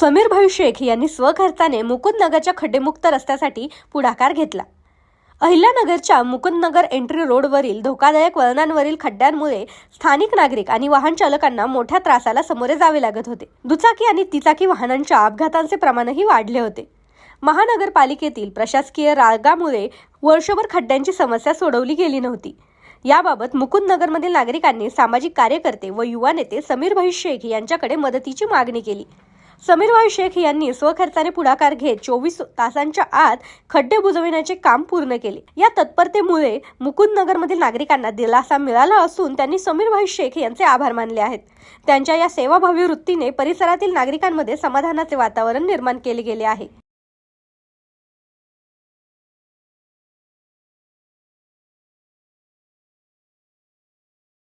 समीर शेख यांनी स्वखर्चाने मुकुंदनगरच्या खड्डेमुक्त रस्त्यासाठी पुढाकार घेतला. अहिल्यानगरच्या मुकुंदनगर एंट्री रोडवरील धोकादायक वळणांवरील खड्ड्यांमुळे स्थानिक नागरिक आणि वाहन चालकांना मोठ्या त्रासाला सामोरे जावे लागत होते. दुचाकी आणि तिचाकी वाहनांच्या अपघातांचे प्रमाणही वाढले होते. महानगरपालिकेतील प्रशासकीय रागामुळे वर्षभर खड्ड्यांची समस्या सोडवली गेली नव्हती. याबाबत मुकुंदनगरमधील नागरिकांनी सामाजिक कार्यकर्ते व युवा नेते समीर भविष्येख शेख यांच्याकडे मदतीची मागणी केली. समीर भाई शेख यांनी स्वखर्चाने पुढाकार घेत चोवीस तासांच्या आत खड्डे बुजविण्याचे काम पूर्ण केले. या तत्परतेमुळे मुकुंदनगरमधील नागरिकांना दिलासा मिळाला असून त्यांनी समीर भाई शेख यांचे आभार मानले आहेत. त्यांच्या या सेवाभावी वृत्तीने परिसरातील नागरिकांमध्ये समाधानाचे वातावरण निर्माण केले गेले आहे.